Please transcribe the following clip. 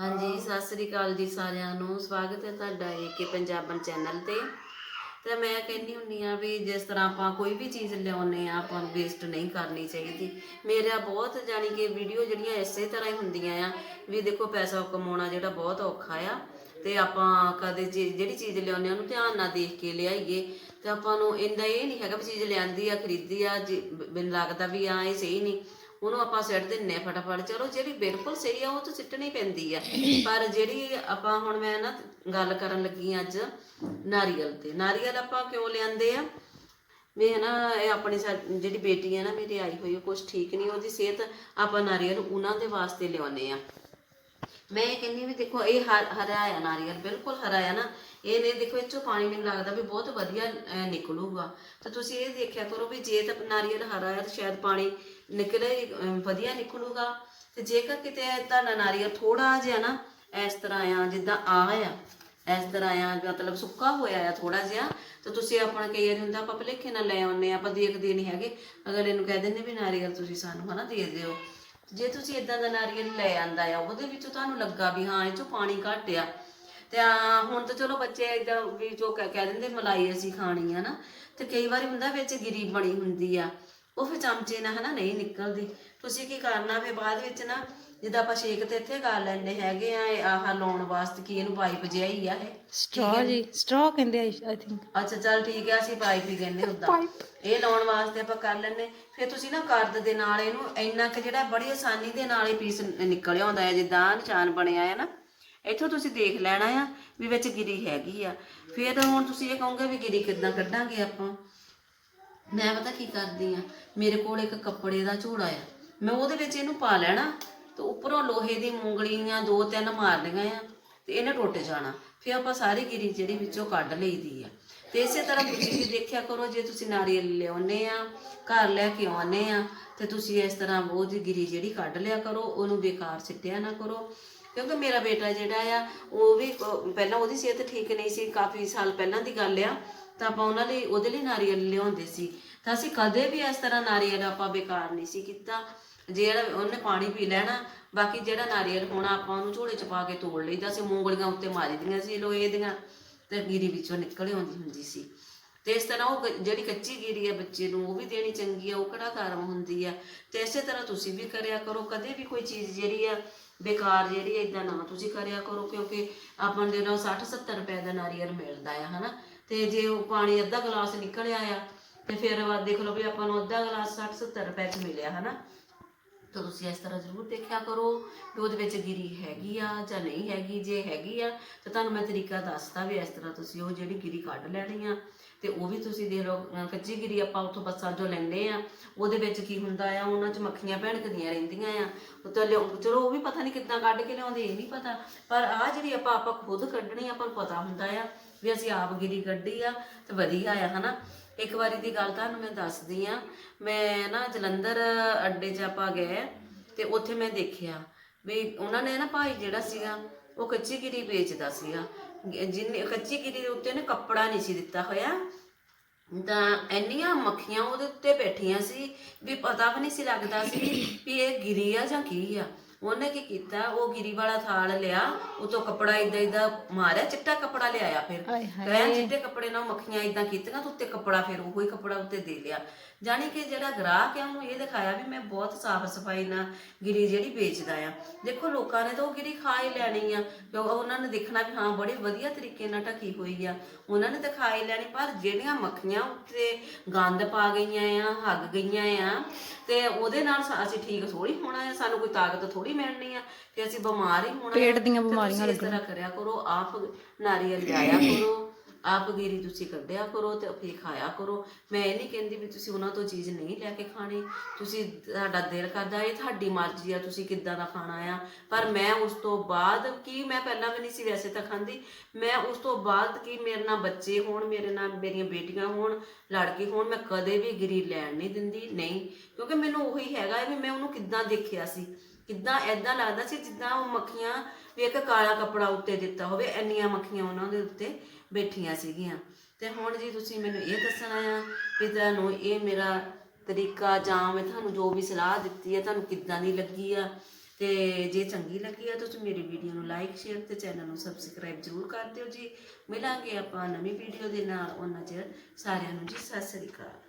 ਹਾਂਜੀ, ਸਤਿ ਸ੍ਰੀ ਅਕਾਲ ਜੀ ਸਾਰਿਆਂ ਨੂੰ। ਸਵਾਗਤ ਹੈ ਤੁਹਾਡਾ ਏਕੇ ਪੰਜਾਬਨ ਚੈਨਲ ਤੇ। ਤੇ ਮੈਂ ਕਹਿੰਦੀ ਹੁੰਦੀ ਆ ਵੀ ਜਿਸ ਤਰ੍ਹਾਂ ਆਪਾਂ ਕੋਈ ਵੀ ਚੀਜ਼ ਲਿਆਉਨੇ ਆ ਆਪਾਂ ਵੇਸਟ ਨਹੀਂ ਕਰਨੀ ਚਾਹੀਦੀ। ਮੇਰਾ ਬਹੁਤ ਜਾਣੀ ਕਿ ਵੀਡੀਓ ਜਿਹੜੀਆਂ ਇਸੇ ਤਰ੍ਹਾਂ ਹੀ ਹੁੰਦੀਆਂ ਆ ਵੀ ਦੇਖੋ ਪੈਸਾ ਕਮਾਉਣਾ ਜਿਹੜਾ ਬਹੁਤ ਔਖਾ ਆ। ਤੇ ਆਪਾਂ ਕਦੇ ਜੇ- ਜਿਹੜੀ ਚੀਜ਼ ਲਿਆਉਂਦੇ ਆ ਉਹਨੂੰ ਧਿਆਨ ਨਾਲ ਦੇਖ ਕੇ ਲਿਆਈਏ। ਤੇ ਆਪਾਂ ਨੂੰ ਇੰਦਾ ਇਹ ਨਹੀਂ ਹੈਗਾ ਵੀ ਚੀਜ਼ ਲਿਆਂਦੀ ਆ, ਖਰੀਦੀ ਆ, ਜੇ ਮੈਨੂੰ ਲੱਗਦਾ ਵੀ ਆ ਇਹ ਸਹੀ ਨਹੀਂ। ਉਹਨੂੰ ਆਪਾਂ ਸਿੱਟ ਦਿੰਨੇ ਆ ਫਟਾਫਟ। ਚਲੋ ਜਿਹੜੀ ਬਿਲਕੁਲ ਸਹੀ ਆ ਉਹ ਤਾਂ ਸਿੱਟਣੀ ਪੈਂਦੀ ਆ। ਪਰ ਜਿਹੜੀ ਆਪਾਂ ਹੁਣ ਮੈਂ ਨਾ ਗੱਲ ਕਰਨ ਲੱਗੀ ਆਂ ਅੱਜ ਨਾਰੀਅਲ ਤੇ। ਨਾਰੀਅਲ ਆਪਾਂ ਕਿਉਂ ਲਿਆਂਦੇ ਆ? ਵੀ ਹੈ ਨਾ ਇਹ ਆਪਣੀ ਜਿਹੜੀ ਬੇਟੀ ਹੈ ਨਾ ਮੇਰੀ ਆਈ ਹੋਈ ਕੁਝ ਠੀਕ ਨਹੀਂ ਉਹਦੀ ਸਿਹਤ ਆਪਾਂ ਨਾਰੀਅਲ ਉਹਨਾਂ ਦੇ ਵਾਸਤੇ ਲਿਆਉਨੇ ਆ। ਮੈਂ ਇਹ ਕਹਿੰਦੀ ਵੀ ਦੇਖੋ, ਇਹ ਹਰਾ ਆ ਨਾਰੀਅਲ ਬਿਲਕੁਲ ਹਰਾ ਆ ਨਾ। ਇਹ ਨਹੀਂ ਦੇਖੋ, ਇਹ ਚੋਂ ਪਾਣੀ ਮੈਨੂੰ ਲੱਗਦਾ ਵੀ ਬਹੁਤ ਵਧੀਆ ਨਿਕਲੂਗਾ। ਤੇ ਤੁਸੀਂ ਇਹ ਦੇਖਿਆ ਕਰੋ ਵੀ ਜੇ ਤਾਂ ਨਾਰੀਅਲ ਹਰਾ ਹੈ ਤਾਂ ਸ਼ਾਇਦ ਪਾਣੀ ਨਿਕਲੇ ਵਧੀਆ ਨਿਕਲੂਗਾ। ਤੇ ਜੇਕਰ ਕਿਤੇ ਤੁਹਾਡਾ ਨਾਰੀਅਲ ਥੋੜਾ ਜਿਹਾ ਨਾ ਇਸ ਤਰ੍ਹਾਂ ਆ, ਜਿੱਦਾਂ ਆ ਆ, ਇਸ ਤਰ੍ਹਾਂ ਆ, ਮਤਲਬ ਸੁੱਕਾ ਹੋਇਆ ਆ ਥੋੜਾ ਜਿਹਾ, ਤੇ ਤੁਸੀਂ ਆਪਣਾ ਕਈ ਵਾਰੀ ਹੁੰਦਾ ਆਪਾਂ ਭਲੇਖੇ ਨਾਲ ਲੈ ਆਉਂਦੇ ਆ ਆਪਾਂ ਦੇਖਦੇ ਨਹੀਂ ਹੈਗੇ। ਅਗਲੇ ਨੂੰ ਕਹਿ ਦਿੰਦੇ ਵੀ ਨਾਰੀਅਲ ਤੁਸੀਂ ਸਾਨੂੰ ਹਨਾ ਦੇ ਦਿਓ। ਜੇ ਤੁਸੀਂ ਇਦਾਂ ਦਾ ਨਾਰੀਅਲ ਲੈ ਆਂਦਾ ਆ, ਉਹਦੇ ਵਿੱਚੋਂ ਤੁਹਾਨੂੰ ਲੱਗਾ ਵੀ ਹਾਂ, ਇਹ ਚੋਂ ਪਾਣੀ ਘੱਟ ਆ। ਤੇ ਹੁਣ ਤਾਂ ਚਲੋ ਬੱਚੇ ਇਦਾਂ ਵੀ ਜੋ ਕਹਿ ਕਹਿ ਦਿੰਦੇ, ਮਲਾਈ ਅਸੀਂ ਖਾਣੀ ਆ ਨਾ। ਤੇ ਕਈ ਵਾਰੀ ਹੁੰਦਾ ਵਿੱਚ ਗਿਰੀ ਬਣੀ ਹੁੰਦੀ ਆ। ਉਹ ਫਿਰ ਚਮਚੇ ਨਾਲ ਹਨਾ ਨਹੀਂ ਨਿਕਲਦੀ। ਤੁਸੀਂ ਕੀ ਕਰਨਾ ਫਿਰ ਬਾਅਦ ਵਿੱਚ ਨਾ ਜਿੱਦਾਂ ਆਪਾਂ ਸ਼ੇਕ ਤੇ ਇੱਥੇ ਕਰ ਲੈਣੇ ਹੈਗੇ ਆ ਇਹ ਆਹ ਲਾਉਣ ਵਾਸਤੇ ਕੀ ਇਹਨੂੰ ਪਾਈਪ ਜਿਹਾ ਹੀ ਆ ਇਹ। ਸਟ੍ਰॉ ਜੀ ਸਟ੍ਰॉ ਕਹਿੰਦੇ ਆਈ ਥਿੰਕ ਅੱਛਾ ਚੱਲ ਠੀਕ ਹੈ ਅਸੀਂ ਪਾਈਪ ਹੀ ਕਹਿੰਦੇ ਉਦਾਂ। ਇਹ ਲਾਉਣ ਵਾਸਤੇ ਆਪਾਂ ਕਰ ਲੈਂਦੇ। ਫਿਰ ਤੁਸੀਂ ਨਾ ਕਰਦ ਦੇ ਨਾਲ ਇਹਨੂੰ ਇੰਨਾ ਕਿ ਜਿਹੜਾ ਬੜੀ ਆਸਾਨੀ ਦੇ ਨਾਲ ਇਹ ਪੀਸ ਨਿਕਲ ਆਉਂਦਾ ਹੈ ਜਿੱਦਾਂ ਨਿਸ਼ਾਨ ਬਣਿਆ ਹੈ ਨਾ। ਇੱਥੋਂ ਤੁਸੀਂ ਦੇਖ ਲੈਣਾ ਆ ਵੀ ਵਿੱਚ ਗਿਰੀ ਹੈਗੀ ਆ। ਫਿਰ ਹੁਣ ਤੁਸੀਂ ਇਹ ਕਹੋਗੇ ਵੀ ਗਿਰੀ ਕਿੱਦਾਂ ਕੱਢਾਂਗੇ ਆਪਾਂ? ਮੈਂ ਪਤਾ ਕੀ ਕਰਦੀ ਆ? ਮੇਰੇ ਕੋਲ ਇੱਕ ਕੱਪੜੇ ਦਾ ਝੋੜਾ ਆ। ਮੈਂ ਉਹਦੇ ਵਿੱਚ ਇਹਨੂੰ ਪਾ ਲੈਣਾ, ਤੇ ਉੱਪਰੋਂ ਲੋਹੇ ਦੀ ਮੂੰਗਲੀਆਂ ਦੋ ਤਿੰਨ ਮਾਰਨੀਆਂ ਆ, ਤੇ ਇਹਨੇ ਟੁੱਟ ਜਾਣਾ। ਫਿਰ ਆਪਾਂ ਸਾਰੀ ਗਿਰੀ ਜਿਹੜੀ ਵਿੱਚੋਂ ਕੱਢ ਲਈਦੀ ਆ। ਤੇ ਇਸੇ ਤਰ੍ਹਾਂ ਤੁਸੀਂ ਵੀ ਦੇਖਿਆ ਕਰੋ, ਜੇ ਤੁਸੀਂ ਨਾਰੀਅਲ ਲਿਆਉਨੇ ਆ, ਘਰ ਲੈ ਕੇ ਆਉਨੇ ਆ, ਤੇ ਤੁਸੀਂ ਇਸ ਤਰ੍ਹਾਂ ਉਹਦੀ ਗਿਰੀ ਜਿਹੜੀ ਕੱਢ ਲਿਆ ਕਰੋ, ਉਹਨੂੰ ਬੇਕਾਰ ਸਿੱਟਿਆ ਨਾ ਕਰੋ। ਕਿਉਂਕਿ ਮੇਰਾ ਬੇਟਾ ਜਿਹੜਾ ਆ, ਉਹ ਵੀ ਪਹਿਲਾਂ ਉਹਦੀ ਸਿਹਤ ਠੀਕ ਨਹੀਂ ਸੀ, ਕਾਫੀ ਸਾਲ ਪਹਿਲਾਂ ਦੀ ਗੱਲ ਆ, ਤਾਂ ਆਪਾਂ ਉਹਨਾਂ ਲਈ, ਉਹਦੇ ਲਈ ਨਾਰੀਅਲ ਲਿਆਉਂਦੇ ਸੀ। ਤਾਂ ਅਸੀਂ ਕਦੇ ਵੀ ਇਸ ਤਰ੍ਹਾਂ ਨਾਰੀਅਲ ਆਪਾਂ ਬੇਕਾਰ ਨਹੀਂ ਸੀ ਕੀਤਾ। ਜਿਹੜਾ ਉਹਨੇ ਪਾਣੀ ਪੀ ਲੈਣਾ, ਬਾਕੀ ਜਿਹੜਾ ਨਾਰੀਅਲ ਹੋਣਾ ਆਪਾਂ ਉਹਨੂੰ ਝੋਲੇ ਚ ਪਾ ਕੇ ਤੋੜ ਲਈਦਾ ਸੀ, ਮੂੰਗਲੀਆਂ ਉੱਤੇ ਮਾਰੀ ਦੀਆਂ ਸੀ, ਲੋਹੇ ਦੀਆਂ। ਤੇ ਗਿਰੀ ਵਿੱਚੋਂ ਨਿਕਲ ਆਉਂਦੀ ਹੁੰਦੀ ਸੀ। ਤੇ ਇਸ ਤਰ੍ਹਾਂ ਉਹ ਜਿਹੜੀ ਕੱਚੀ ਗਿਰੀ ਹੈ ਬੱਚੇ ਨੂੰ, ਉਹ ਵੀ ਦੇਣੀ ਚੰਗੀ ਆ, ਉਹ ਕਿਹੜਾ ਗਰਮ ਹੁੰਦੀ ਆ। ਤੇ ਇਸੇ ਤਰ੍ਹਾਂ ਤੁਸੀਂ ਵੀ ਕਰਿਆ ਕਰੋ, ਕਦੇ ਵੀ ਕੋਈ ਚੀਜ਼ ਜਿਹੜੀ ਆ ਬੇਕਾਰ ਜਿਹੜੀ ਇਦਾਂ ਨਾ ਤੁਸੀਂ ਕਰਿਆ ਕਰੋ, ਕਿਉਂਕਿ ਆਪਾਂ ਦੇ ਨਾਲ 60 70 ਰੁਪਏ ਦਾ ਨਾਰੀਅਲ ਮਿਲਦਾ ਆ, ਹਨਾ। ਤੇ ਜੇ ਉਹ ਪਾਣੀ ਅੱਧਾ ਗਲਾਸ ਨਿਕਲਿਆ ਆ, ਤੇ ਫਿਰ ਵਾ, ਦੇਖ ਲਓ ਵੀ ਆਪਾਂ ਨੂੰ ਅੱਧਾ ਗਲਾਸ 60 70 ਰੁਪਏ ਚ ਮਿਲਿਆ, ਹਨਾ। ਤਾਂ ਤੁਸੀਂ ਇਸ ਤਰ੍ਹਾਂ ਜ਼ਰੂਰ ਦੇਖਿਆ ਕਰੋ ਕਿ ਉਹਦੇ ਵਿੱਚ ਗਿਰੀ ਹੈਗੀ ਆ ਜਾਂ ਨਹੀਂ ਹੈਗੀ, ਜੇ ਹੈਗੀ ਆ ਤਾਂ ਤੁਹਾਨੂੰ ਮੈਂ ਤਰੀਕਾ ਦੱਸਦਾ ਵੀ ਇਸ ਤਰ੍ਹਾਂ ਤੁਸੀਂ ਉਹ ਜਿਹੜੀ ਗਿਰੀ ਕੱਢ ਲੈਣੀ ਆ ਤੇ ਉਹ ਵੀ ਤੁਸੀਂ ਦੇਖ ਲਓ ਕੱਚੀ ਗਿਰੀ ਆਪਾਂ ਉੱਥੋਂ ਬੱਸਾਂ ਚੋਂ ਲੈਂਦੇ ਆ, ਉਹਦੇ ਵਿੱਚ ਕੀ ਹੁੰਦਾ ਆ, ਉਹਨਾਂ 'ਚ ਮੱਖੀਆਂ ਭੈਣਕਦੀਆਂ ਰਹਿੰਦੀਆਂ ਆ, ਉਹ ਤਾਂ ਚਲੋ ਉਹ ਵੀ ਪਤਾ ਨਹੀਂ ਕਿੱਦਾਂ ਕੱਢ ਕੇ ਲਿਆਉਂਦੇ, ਇਹ ਨਹੀਂ ਪਤਾ, ਪਰ ਆ ਜਿਹੜੀ ਆਪਾਂ ਆਪਾਂ ਖੁਦ ਕੱਢਣੀ ਆ ਪਰ ਪਤਾ ਹੁੰਦਾ ਆ ਵੀ ਅਸੀਂ ਆਪ ਗਿਰੀ ਕੱਢੀ ਆ ਤੇ ਵਧੀਆ ਆ, ਹਨਾ? ਇੱਕ ਵਾਰੀ ਦੀ ਗੱਲ ਤੁਹਾਨੂੰ ਮੈਂ ਦੱਸਦੀ ਆ ਮੈਂ ਨਾ ਜਲੰਧਰ ਅੱਡੇ 'ਚ ਆਪਾਂ ਗਏ ਤੇ ਉੱਥੇ ਮੈਂ ਦੇਖਿਆ ਵੀ ਉਹਨਾਂ ਨੇ ਨਾ ਭਾਈ ਜਿਹੜਾ ਸੀਗਾ, ਉਹ ਕੱਚੀ ਗਿਰੀ ਵੇਚਦਾ ਸੀਗਾ। ਜਿੰਨੇ ਕੱਚੀ ਗਿਰੀ ਦੇ ਉੱਤੇ ਨੇ ਕੱਪੜਾ ਨਹੀਂ ਸੀ ਦਿੱਤਾ ਹੋਇਆ। ਤਾਂ ਇੰਨੀਆਂ ਮੱਖੀਆਂ ਉਹਦੇ ਉੱਤੇ ਬੈਠੀਆਂ ਸੀ ਵੀ ਪਤਾ ਵੀ ਨਹੀਂ ਸੀ ਲੱਗਦਾ ਸੀ ਵੀ ਇਹ ਗਿਰੀ ਆ ਜਾਂ ਕੀ ਆ। ਉਹਨੇ ਕੀ ਕੀਤਾ? ਉਹ ਗਿਰੀ ਵਾਲਾ ਥਾਲ ਲਿਆ ਉਤੋਂ ਕੱਪੜਾ ਇਦਾਂ ਇਦਾਂ ਮਾਰਿਆ ਚਿੱਟਾ ਕੱਪੜਾ ਲਿਆਇਆ ਫਿਰ। ਹਾਏ ਕਹਿਣ ਚਿੱਟੇ ਕੱਪੜੇ ਨਾਲ ਮੱਖੀਆਂ ਇਦਾਂ ਕੀਤੀਆਂ ਤੇ ਉੱਤੇ ਕੱਪੜਾ ਫਿਰ ਉਹੋ ਹੀ ਕੱਪੜਾ ਉੱਤੇ ਦੇ ਲਿਆ। ਜਾਣੀ ਕਿ ਜਿਹੜਾ ਗ੍ਰਾਹਕ ਹੈ ਉਹਨੂੰ ਇਹ ਦਿਖਾਇਆ ਵੀ ਮੈਂ ਬਹੁਤ ਸਾਫ਼ ਸਫ਼ਾਈ ਨਾਲ ਗਿਰੀ ਜਿਹੜੀ ਵੇਚਦਾ ਆ। ਦੇਖੋ ਲੋਕਾਂ ਨੇ ਤਾਂ ਉਹ ਗਿਰੀ ਖਾ ਹੀ ਲੈਣੀ ਆ। ਕਿਉਂਕਿ ਉਹਨਾਂ ਨੇ ਦੇਖਣਾ ਵੀ ਹਾਂ ਬੜੇ ਵਧੀਆ ਤਰੀਕੇ ਨਾਲ ਢੱਕੀ ਹੋਈ ਆ। ਉਹਨਾਂ ਨੇ ਤਾਂ ਖਾ ਹੀ ਲੈਣੀ ਪਰ ਜਿਹੜੀਆਂ ਮੱਖੀਆਂ ਉੱਤੇ ਗੰਦ ਪਾ ਗਈਆਂ ਆ ਹੱਗ ਗਈਆਂ ਆ ਤੇ ਉਹਦੇ ਨਾਲ ਸਾ- ਅਸੀਂ ਠੀਕ ਥੋੜੀ ਹੋਣਾ ਆ ਸਾਨੂੰ ਕੋਈ ਤਾਕਤ ਥੋੜੀ ਮਿਲਣੀ ਆ ਤੇ ਅਸੀਂ ਬਿਮਾਰ ਹੀ ਹੋਣਾ ਪੇਟ। ਦੀਆਂ ਬਿਮਾਰੀਆਂ ਇਸ ਤਰ੍ਹਾਂ ਕਰਿਆ ਕਰੋ ਆਪ ਨਾਰੀਅਲ ਲਿਆਇਆ ਕਰੋ ਆਪ ਗੀਰੀ ਤੁਸੀਂ ਕੱਢਿਆ ਕਰੋ ਤੇ ਫੇਰ ਖਾਇਆ ਕਰੋ। ਮੈਂ ਇਹ ਨਹੀਂ ਕਹਿੰਦੀ ਵੀ ਤੁਸੀਂ ਉਹਨਾਂ ਤੋਂ ਚੀਜ਼ ਨਹੀਂ ਲੈ ਕੇ ਖਾਣੀ। ਤੁਸੀਂ ਤੁਹਾਡਾ ਦਿਲ ਕਰਦਾ ਇਹ ਤੁਹਾਡੀ ਮਰਜ਼ੀ ਆ ਤੁਸੀਂ ਕਿੱਦਾਂ ਦਾ ਖਾਣਾ ਆ। ਪਰ ਮੈਂ ਉਸ ਤੋਂ ਬਾਅਦ ਕੀ ਮੈਂ ਪਹਿਲਾਂ ਵੀ ਨਹੀਂ ਸੀ ਵੈਸੇ ਤਾਂ ਖਾਂਦੀ। ਮੈਂ ਉਸ ਤੋਂ ਬਾਅਦ ਕੀ ਮੇਰੇ ਨਾਲ ਬੱਚੇ ਹੋਣ ਮੇਰੇ ਨਾਲ ਮੇਰੀਆਂ ਬੇਟੀਆਂ ਹੋਣ ਲੜਕੇ ਹੋਣ ਮੈਂ ਕਦੇ ਵੀ ਗਿਰੀ ਲੈਣ ਨਹੀਂ ਦਿੰਦੀ ਨਹੀਂ। ਕਿਉਂਕਿ ਮੈਨੂੰ ਉਹੀ ਹੈਗਾ ਵੀ ਮੈਂ ਉਹਨੂੰ ਕਿੱਦਾਂ ਦੇਖਿਆ ਸੀ। ਕਿੱਦਾਂ ਐਦਾਂ ਲੱਗਦਾ ਸੀ ਜਿੱਦਾਂ ਉਹ ਮੱਖੀਆਂ ਵੀ ਇੱਕ ਕਾਲਾ ਕੱਪੜਾ ਉੱਤੇ ਦਿੱਤਾ ਹੋਵੇ, ਇੰਨੀਆਂ ਮੱਖੀਆਂ ਉਹਨਾਂ ਦੇ ਉੱਤੇ ਬੈਠੀਆਂ ਸੀਗੀਆਂ। ਤੇ ਹੁਣ ਜੀ ਤੁਸੀਂ ਮੈਨੂੰ ਇਹ ਦੱਸਣਾ ਆ ਵੀ ਤੁਹਾਨੂੰ ਇਹ ਮੇਰਾ ਤਰੀਕਾ ਜਾਂ ਮੈਂ ਤੁਹਾਨੂੰ ਜੋ ਵੀ ਸਲਾਹ ਦਿੱਤੀ ਹੈ ਤੁਹਾਨੂੰ ਕਿੱਦਾਂ ਦੀ ਲੱਗੀ ਆ ਤੇ ਜੇ ਚੰਗੀ ਲੱਗੀ ਆ, ਤੁਸੀਂ ਮੇਰੀ ਵੀਡੀਓ ਨੂੰ ਲਾਈਕ ਸ਼ੇਅਰ ਤੇ ਚੈਨਲ ਨੂੰ ਸਬਸਕ੍ਰਾਈਬ ਜ਼ਰੂਰ ਕਰ ਦਿਓ ਜੀ। ਮਿਲਾਂਗੇ ਆਪਾਂ ਨਵੀਂ ਵੀਡੀਓ ਦੇ ਨਾਲ। ਉਹਨਾਂ ਚਿਰ ਸਾਰਿਆਂ ਨੂੰ ਜੀ, ਸਤਿ ਸ੍ਰੀ ਅਕਾਲ।